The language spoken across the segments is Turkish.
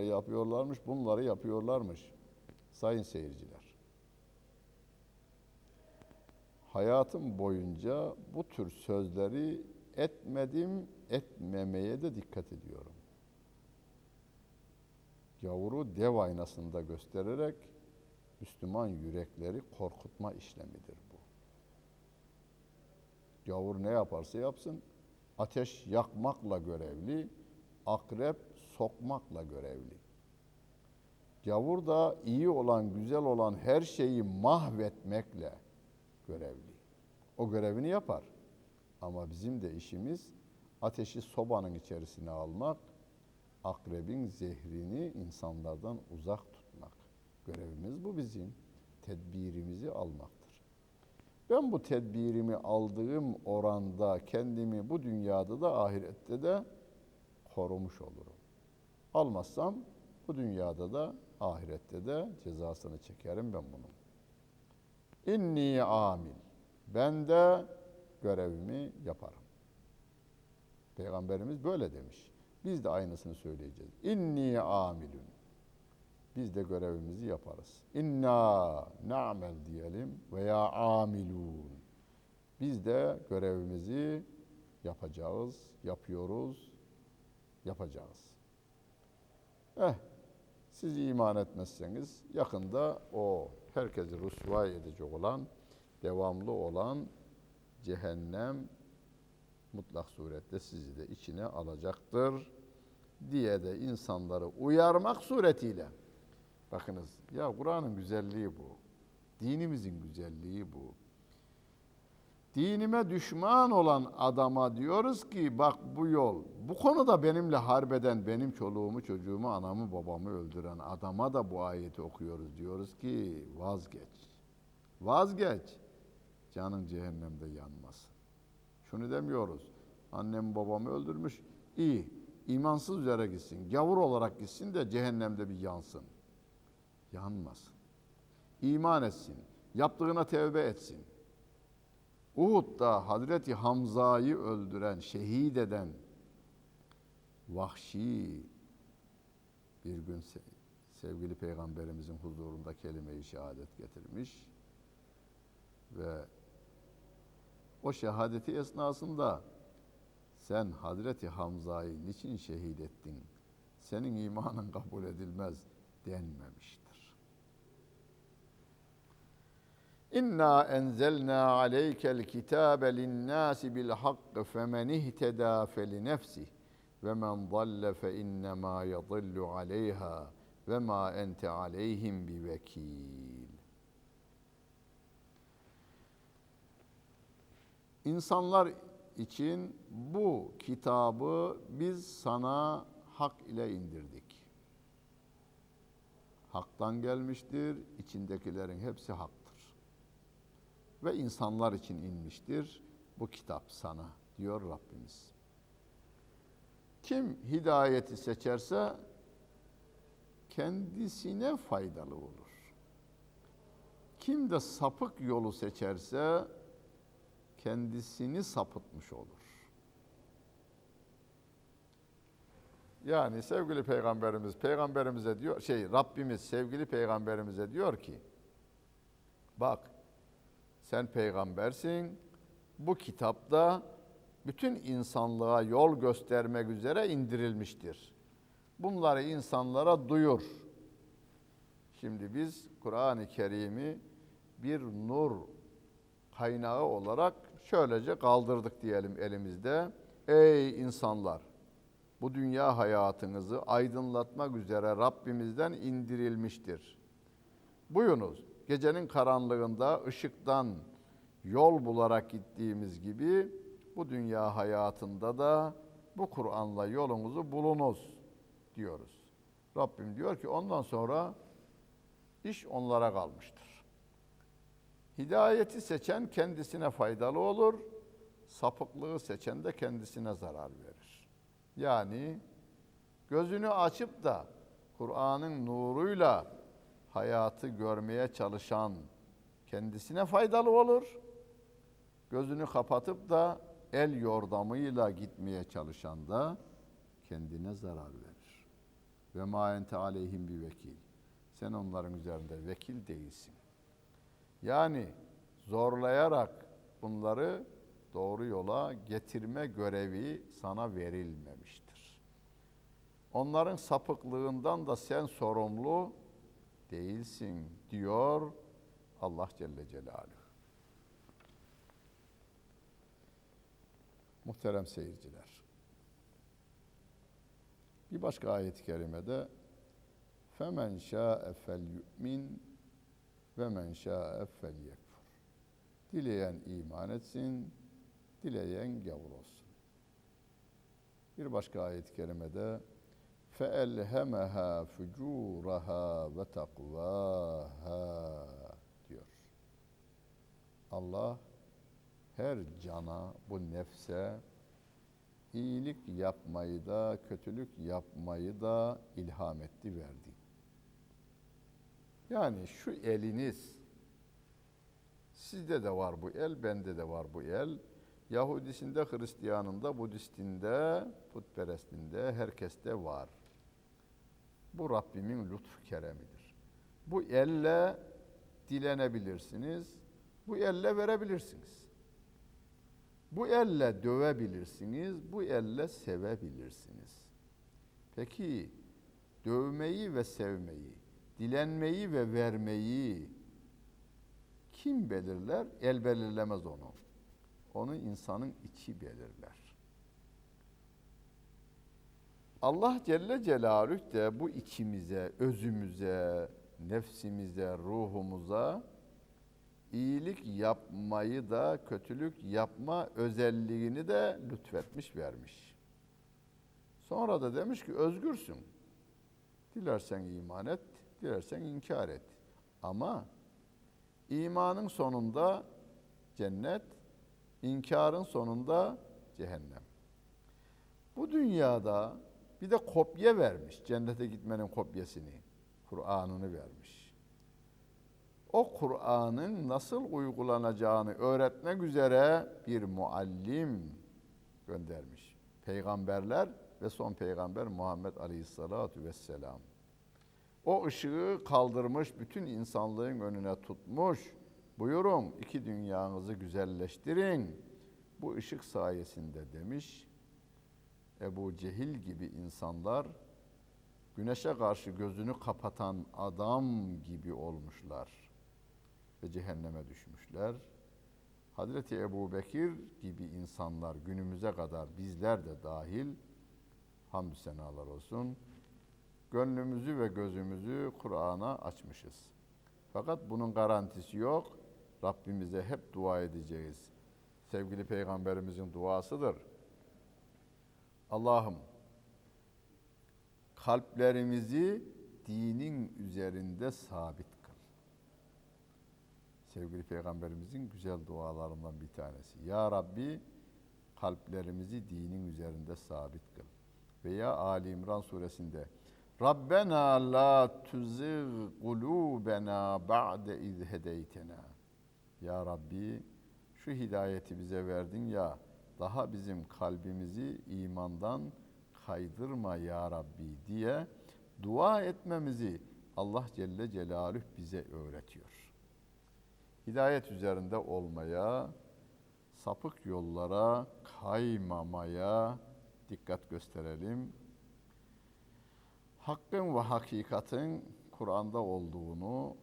yapıyorlarmış, bunları yapıyorlarmış. Sayın seyirciler. Hayatım boyunca bu tür sözleri etmedim, etmemeye de dikkat ediyorum. Gavuru dev aynasında göstererek Müslüman yürekleri korkutma işlemidir bu. Gavur ne yaparsa yapsın, ateş yakmakla görevli, akrep sokmakla görevli. Gavur da iyi olan, güzel olan her şeyi mahvetmekle görevli. O görevini yapar. Ama bizim de işimiz ateşi sobanın içerisine almak, akrebin zehrini insanlardan uzak tutmak. Görevimiz bu bizim. Tedbirimizi almaktır. Ben bu tedbirimi aldığım oranda kendimi bu dünyada da ahirette de korumuş olurum. Almazsam bu dünyada da ahirette de cezasını çekerim ben bunun. İnni amil. Ben de görevimi yaparım. Peygamberimiz böyle demiş. Biz de aynısını söyleyeceğiz. İnni amilun. Biz de görevimizi yaparız. İnna na'mel diyelim veya amilun. Biz de görevimizi yapacağız, yapıyoruz, yapacağız. Eh, siz iman etmezseniz yakında o herkesi rüsva edecek olan, devamlı olan cehennem mutlak surette sizi de içine alacaktır diye de insanları uyarmak suretiyle bakınız ya Kur'an'ın güzelliği bu. Dinimizin güzelliği bu. Dinime düşman olan adama diyoruz ki bak bu yol, bu konuda benimle harbeden, benim çoluğumu, çocuğumu, anamı, babamı öldüren adama da bu ayeti okuyoruz. Diyoruz ki vazgeç. Vazgeç. Canın cehennemde yanmasın. Şunu demiyoruz. Annem babamı öldürmüş. İyi. imansız üzere gitsin. Gavur olarak gitsin de cehennemde bir yansın. Yanmasın. İman etsin. Yaptığına tevbe etsin. Uhud'da Hazreti Hamza'yı öldüren, şehit eden vahşi bir gün sevgili peygamberimizin huzurunda kelime-i şehadet getirmiş ve o şehadeti esnasında sen Hazreti Hamza'yı niçin şehit ettin? Senin imanın kabul edilmez denmemiştir. İnna enzelna aleykel kitabe linnâsi bil hakkı femen ihtedâ feli nefsih ve men dalle fe innemâ yadillu aleyha ve ma ente aleyhim bi vekil. İnsanlar için bu kitabı biz sana hak ile indirdik. Hak'tan gelmiştir, içindekilerin hepsi haktır. Ve insanlar için inmiştir bu kitap sana diyor Rabbimiz. Kim hidayeti seçerse kendisine faydalı olur. Kim de sapık yolu seçerse kendisini sapıtmış olur. Yani sevgili peygamberimiz peygamberimize diyor şey Rabbimiz sevgili peygamberimize diyor ki bak sen peygambersin. Bu kitapta bütün insanlığa yol göstermek üzere indirilmiştir. Bunları insanlara duyur. Şimdi biz Kur'an-ı Kerim'i bir nur kaynağı olarak şöylece kaldırdık diyelim elimizde. Ey insanlar! Bu dünya hayatınızı aydınlatmak üzere Rabbimizden indirilmiştir. Buyunuz, gecenin karanlığında ışıktan yol bularak gittiğimiz gibi bu dünya hayatında da bu Kur'an'la yolunuzu bulunuz diyoruz. Rabbim diyor ki ondan sonra iş onlara kalmıştır. Hidayeti seçen kendisine faydalı olur, sapıklığı seçen de kendisine zarar verir. Yani gözünü açıp da Kur'an'ın nuruyla hayatı görmeye çalışan kendisine faydalı olur. Gözünü kapatıp da el yordamıyla gitmeye çalışan da kendine zarar verir. Ve ma ente aleyhim bir vekil. Sen onların üzerinde vekil değilsin. Yani zorlayarak bunları doğru yola getirme görevi sana verilmemiştir. Onların sapıklığından da sen sorumlu değilsin diyor Allah Celle Celaluhu. Muhterem seyirciler. Bir başka ayet-i kerimede yu'min ve men şa'e fel yekfur. Dileyen iman etsin, dileyen gavur olsun. Bir başka ayet-i kerimede فَاَلْهَمَهَا فُجُورَهَا وَتَقْوَاهَا diyor. Allah her cana, bu nefse iyilik yapmayı da, kötülük yapmayı da ilham etti, verdi. Yani şu eliniz, sizde de var bu el, bende de var bu el. Yahudisinde, Hristiyanında, Budistinde, putperestinde, herkeste var. Bu Rabbimin lütfu keremidir. Bu elle dilenebilirsiniz, bu elle verebilirsiniz. Bu elle dövebilirsiniz, bu elle sevebilirsiniz. Peki dövmeyi ve sevmeyi, dilenmeyi ve vermeyi kim belirler? El belirlemez onu. Onu insanın içi belirler. Allah Celle Celaluhu de bu içimize, özümüze, nefsimize, ruhumuza iyilik yapmayı da kötülük yapma özelliğini de lütfetmiş vermiş. Sonra da demiş ki özgürsün. Dilersen iman et, dilersen inkar et. Ama imanın sonunda cennet, inkarın sonunda cehennem. Bu dünyada bir de kopya vermiş. Cennete gitmenin kopyasını, Kur'an'ını vermiş. O Kur'an'ın nasıl uygulanacağını öğretmek üzere bir muallim göndermiş. Peygamberler ve son peygamber Muhammed Aleyhisselatü Vesselam. O ışığı kaldırmış, bütün insanlığın önüne tutmuş. Buyurun iki dünyanızı güzelleştirin. Bu ışık sayesinde demiş. Ebu Cehil gibi insanlar güneşe karşı gözünü kapatan adam gibi olmuşlar ve cehenneme düşmüşler. Hazreti Ebu Bekir gibi insanlar günümüze kadar bizler de dahil hamdü senalar olsun. Gönlümüzü ve gözümüzü Kur'an'a açmışız. Fakat bunun garantisi yok. Rabbimize hep dua edeceğiz. Sevgili Peygamberimizin duasıdır. Allah'ım kalplerimizi dinin üzerinde sabit kıl. Sevgili Peygamberimizin güzel dualarından bir tanesi. Ya Rabbi kalplerimizi dinin üzerinde sabit kıl. Veya Ali İmran suresinde Rabbena la tuzigh kulubena ba'de iz hedeytena. Ya Rabbi şu hidayeti bize verdin ya daha bizim kalbimizi imandan kaydırma ya Rabbi diye dua etmemizi Allah Celle Celaluhu bize öğretiyor. Hidayet üzerinde olmaya, sapık yollara kaymamaya dikkat gösterelim. Hakkın ve hakikatin Kur'an'da olduğunu,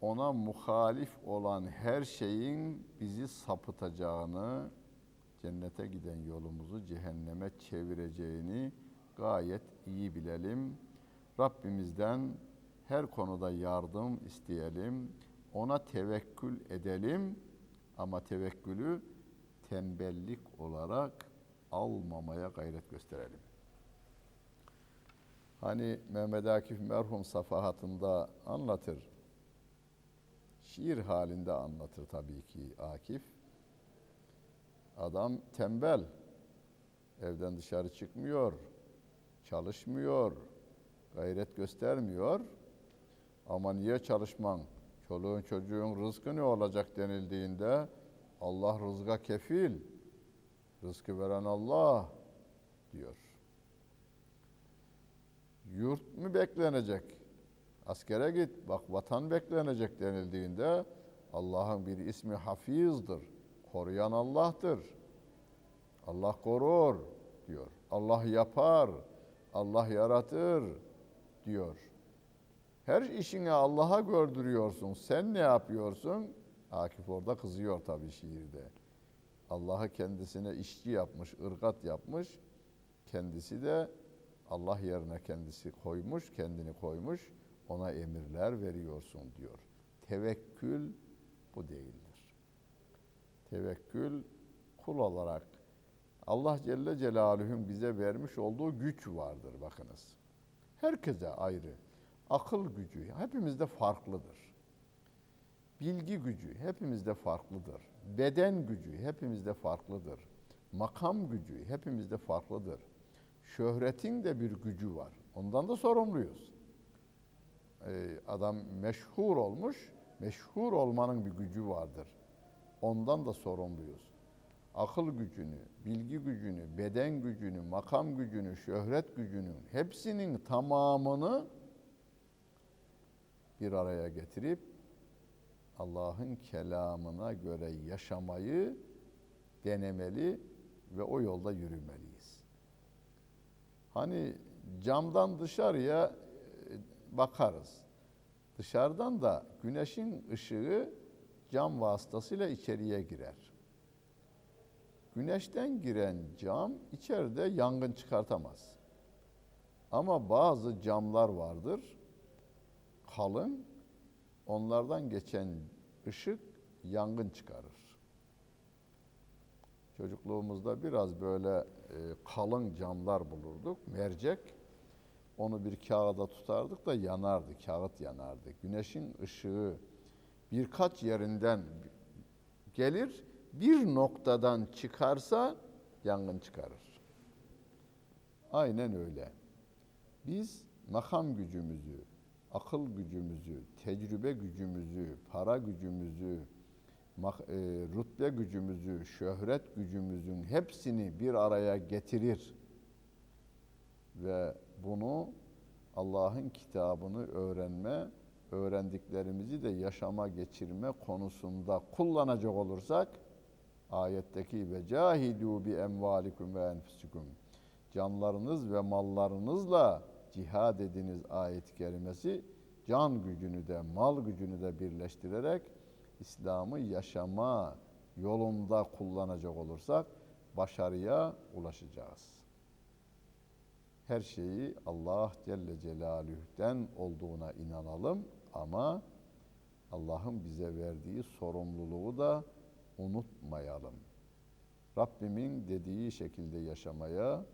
ona muhalif olan her şeyin bizi sapıtacağını, cennete giden yolumuzu cehenneme çevireceğini gayet iyi bilelim. Rabbimizden her konuda yardım isteyelim. Ona tevekkül edelim ama tevekkülü tembellik olarak almamaya gayret gösterelim. Hani Mehmet Akif merhum safahatında anlatır. Şiir halinde anlatır tabii ki Akif. Adam tembel. Evden dışarı çıkmıyor. Çalışmıyor. Gayret göstermiyor. Ama niye çalışman? Çoluğun çocuğun rızkı ne olacak denildiğinde Allah rızka kefil. Rızkı veren Allah diyor. Yurt mu beklenecek? Askere git, bak vatan beklenecek denildiğinde Allah'ın bir ismi hafizdir. Koruyan Allah'tır. Allah korur diyor. Allah yapar. Allah yaratır diyor. Her işini Allah'a gördürüyorsun. Sen ne yapıyorsun? Akif orada kızıyor tabii şiirde. Allah'ı kendisine işçi yapmış, ırgat yapmış. Kendisi de Allah yerine kendisi koymuş, kendini koymuş. Ona emirler veriyorsun diyor. Tevekkül bu değildir. Tevekkül kul olarak Allah Celle Celaluhu'nun bize vermiş olduğu güç vardır bakınız. Herkese ayrı. Akıl gücü hepimizde farklıdır. Bilgi gücü hepimizde farklıdır. Beden gücü hepimizde farklıdır. Makam gücü hepimizde farklıdır. Şöhretin de bir gücü var. Ondan da sorumluyuz. Ee, adam meşhur olmuş, meşhur olmanın bir gücü vardır. Ondan da sorumluyuz. Akıl gücünü, bilgi gücünü, beden gücünü, makam gücünü, şöhret gücünün hepsinin tamamını bir araya getirip Allah'ın kelamına göre yaşamayı denemeli ve o yolda yürümeliyiz. Hani camdan dışarıya e, bakarız. Dışarıdan da güneşin ışığı cam vasıtasıyla içeriye girer. Güneşten giren cam içeride yangın çıkartamaz. Ama bazı camlar vardır, kalın, onlardan geçen ışık yangın çıkarır. Çocukluğumuzda biraz böyle e, kalın camlar bulurduk, mercek. Onu bir kağıda tutardık da yanardı, kağıt yanardı. Güneşin ışığı birkaç yerinden gelir, bir noktadan çıkarsa yangın çıkarır. Aynen öyle. Biz makam gücümüzü, akıl gücümüzü, tecrübe gücümüzü, para gücümüzü, e, rütbe gücümüzü, şöhret gücümüzün hepsini bir araya getirir ve bunu Allah'ın kitabını öğrenme, öğrendiklerimizi de yaşama geçirme konusunda kullanacak olursak ayetteki ve cahidu bi emvalikum ve enfusikum. Canlarınız ve mallarınızla cihad ediniz ayet-i kerimesi. Can gücünü de mal gücünü de birleştirerek İslam'ı yaşama yolunda kullanacak olursak başarıya ulaşacağız. Her şeyi Allah Celle Celaluhu'den olduğuna inanalım ama Allah'ın bize verdiği sorumluluğu da unutmayalım. Rabbimin dediği şekilde yaşamaya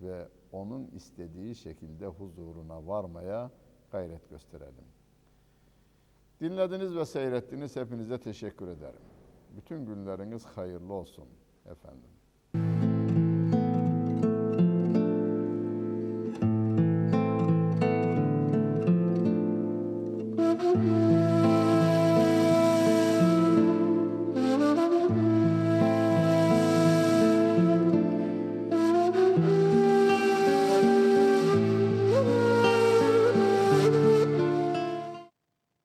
ve onun istediği şekilde huzuruna varmaya gayret gösterelim. Dinlediniz ve seyrettiniz. Hepinize teşekkür ederim. Bütün günleriniz hayırlı olsun efendim.